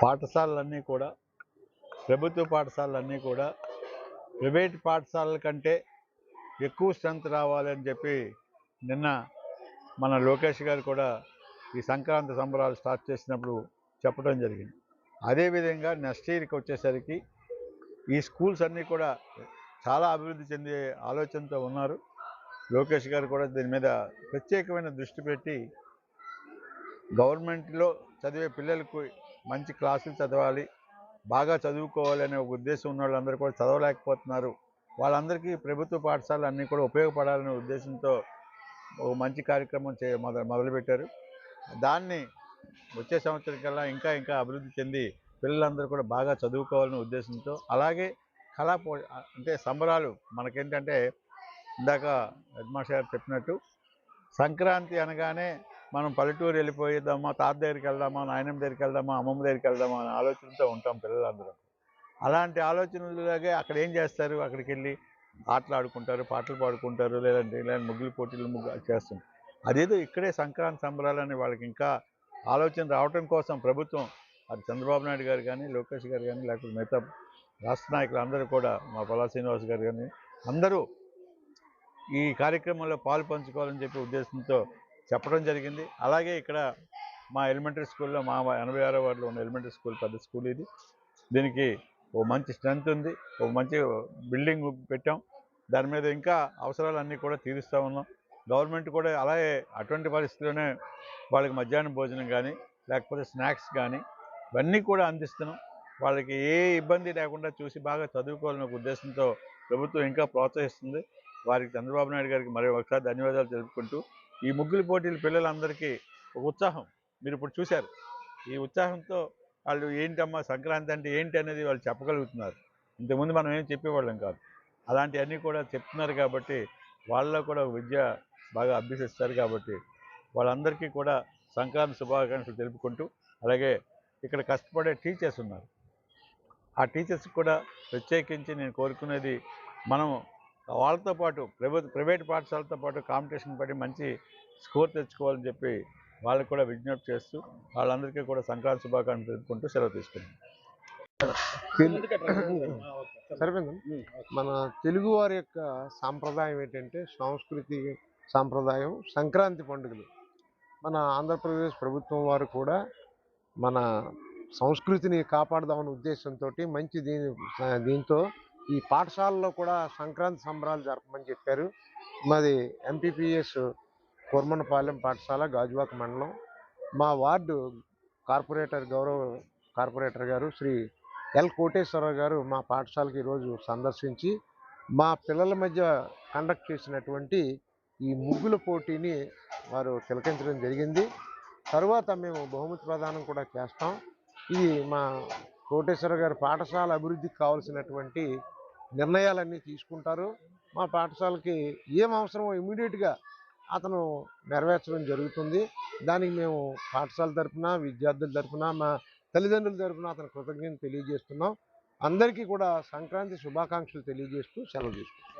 పాఠశాలలన్నీ కూడా ప్రభుత్వ పాఠశాలలన్నీ కూడా ప్రైవేట్ పాఠశాలల కంటే ఎక్కువ స్ట్రెంత్ రావాలని చెప్పి నిన్న మన లోకేష్ గారు కూడా ఈ సంక్రాంతి సంబరాలు స్టార్ట్ చేసినప్పుడు చెప్పడం జరిగింది. అదేవిధంగా నెక్స్ట్ ఇయర్కి వచ్చేసరికి ఈ స్కూల్స్ అన్నీ కూడా చాలా అభివృద్ధి చెందే ఆలోచనతో ఉన్నారు. లోకేష్ గారు కూడా దీని మీద ప్రత్యేకమైన దృష్టి పెట్టి గవర్నమెంట్లో చదివే పిల్లలకు మంచి క్లాసులు చదవాలి బాగా చదువుకోవాలి అనే ఒక ఉద్దేశం ఉన్న వాళ్ళందరూ కూడా చదవలేకపోతున్నారు. వాళ్ళందరికీ ప్రభుత్వ పాఠశాలలు అన్నీ కూడా ఉపయోగపడాలనే ఉద్దేశంతో ఒక మంచి కార్యక్రమం చే మొదలుపెట్టారు. దాన్ని వచ్చే సంవత్సరం కల్లా ఇంకా ఇంకా అభివృద్ధి చెంది పిల్లలందరూ కూడా బాగా చదువుకోవాలనే ఉద్దేశంతో అలాగే కళా అంటే సంబరాలు మనకేంటంటే ఇందాక హెడ్ మాస్టర్ గారు చెప్పినట్టు సంక్రాంతి అనగానే మనం పల్లెటూరు వెళ్ళిపోయిద్దామా తాత దగ్గరికి వెళ్దామా నాయనమ్మ దగ్గరికి వెళ్దామా అమ్మమ్మ దగ్గరికి వెళ్దామా అనే ఆలోచనతో ఉంటాం పిల్లలందరూ. అలాంటి ఆలోచనలాగే అక్కడ ఏం చేస్తారు? అక్కడికి వెళ్ళి ఆటలు ఆడుకుంటారు పాటలు పాడుకుంటారు లేదంటే లేదంటే ముగ్గులు పోటీలు ముగ్గు చేస్తుంటారు. అదేదో ఇక్కడే సంక్రాంతి సంబరాలని వాళ్ళకి ఇంకా ఆలోచన రావటం కోసం ప్రభుత్వం అది చంద్రబాబు నాయుడు గారు కానీ లోకేష్ గారు కానీ లేకపోతే మిగతా రాష్ట్ర నాయకులు అందరూ కూడా మా పలా శ్రీనివాస్ గారు కానీ అందరూ ఈ కార్యక్రమంలో పాలు పంచుకోవాలని చెప్పే ఉద్దేశంతో చెప్పడం జరిగింది. అలాగే ఇక్కడ మా ఎలిమెంటరీ స్కూల్లో మా ఎనభై ఆరో వార్డులో ఉన్న ఎలిమెంటరీ స్కూల్ పెద్ద స్కూల్ ఇది. దీనికి ఓ మంచి స్ట్రెంత్ ఉంది. ఒక మంచి బిల్డింగ్ పెట్టాం. దాని మీద ఇంకా అవసరాలన్నీ కూడా తీరుస్తూ ఉన్నాం. గవర్నమెంట్ కూడా అలాగే అటువంటి పరిస్థితుల్లోనే వాళ్ళకి మధ్యాహ్నం భోజనం కానీ లేకపోతే స్నాక్స్ కానీ ఇవన్నీ కూడా అందిస్తున్నాం. వాళ్ళకి ఏ ఇబ్బంది లేకుండా చూసి బాగా చదువుకోవాలనే ఒక ఉద్దేశంతో ప్రభుత్వం ఇంకా ప్రోత్సహిస్తుంది. వారికి చంద్రబాబు నాయుడు గారికి మరి ఒకసారి ధన్యవాదాలు తెలుపుకుంటూ ఈ ముగ్గులు పోటీలు పిల్లలందరికీ ఒక ఉత్సాహం. మీరు ఇప్పుడు చూశారు. ఈ ఉత్సాహంతో వాళ్ళు ఏంటమ్మా సంక్రాంతి అంటే ఏంటి అనేది వాళ్ళు చెప్పగలుగుతున్నారు. ఇంతకుముందు మనం ఏం చెప్పేవాళ్ళం కాదు. అలాంటివన్నీ కూడా చెప్తున్నారు కాబట్టి వాళ్ళలో కూడా విద్య బాగా అభ్యసిస్తారు కాబట్టి వాళ్ళందరికీ కూడా సంక్రాంతి శుభాకాంక్షలు తెలుపుకుంటూ అలాగే ఇక్కడ కష్టపడే టీచర్స్ ఉన్నారు. ఆ టీచర్స్ కూడా ప్రత్యేకించి నేను కోరుకునేది మనం వాళ్ళతో పాటు ప్రభుత్వ ప్రైవేట్ పాఠశాలతో పాటు కాంపిటీషన్ పడి మంచి స్కోర్ తెచ్చుకోవాలని చెప్పి వాళ్ళకు కూడా విజ్ఞప్తి చేస్తూ వాళ్ళందరికీ కూడా సంక్రాంతి శుభాకాంక్షలు తెలుపుకుంటూ సెలవు తీసుకున్నాం సరిపోయింది? మన తెలుగువారి యొక్క సాంప్రదాయం ఏంటంటే సాంస్కృతి సాంప్రదాయం సంక్రాంతి పండుగలు. మన ఆంధ్రప్రదేశ్ ప్రభుత్వం వారు కూడా మన సంస్కృతిని కాపాడదామనే ఉద్దేశంతో మంచి దీని దీంతో ఈ పాఠశాలలో కూడా సంక్రాంతి సంబరాలు జరపమని చెప్పారు. మాది ఎంపీపీఎస్ కుర్మనపాలెం పాఠశాల గాజువాక మండలం. మా వార్డు కార్పొరేటర్ గౌరవ కార్పొరేటర్ గారు శ్రీ ఎల్ కోటేశ్వరరావు గారు మా పాఠశాలకి ఈరోజు సందర్శించి మా పిల్లల మధ్య కండక్ట్ చేసినటువంటి ఈ ముగ్గుల పోటీని వారు తిలకించడం జరిగింది. తరువాత మేము బహుమతి ప్రదానం కూడా చేస్తాం. ఇది మా కోటేశ్వర గారి పాఠశాల అభివృద్ధికి కావాల్సినటువంటి నిర్ణయాలన్నీ తీసుకుంటారు. మా పాఠశాలకి ఏం అవసరమో ఇమీడియట్గా అతను నెరవేర్చడం జరుగుతుంది. దానికి మేము పాఠశాల తరఫున విద్యార్థుల తరఫున మా తల్లిదండ్రుల తరపున అతను కృతజ్ఞత తెలియజేస్తున్నాం. అందరికీ కూడా సంక్రాంతి శుభాకాంక్షలు తెలియజేస్తూ సెలవు తీసుకుంటాం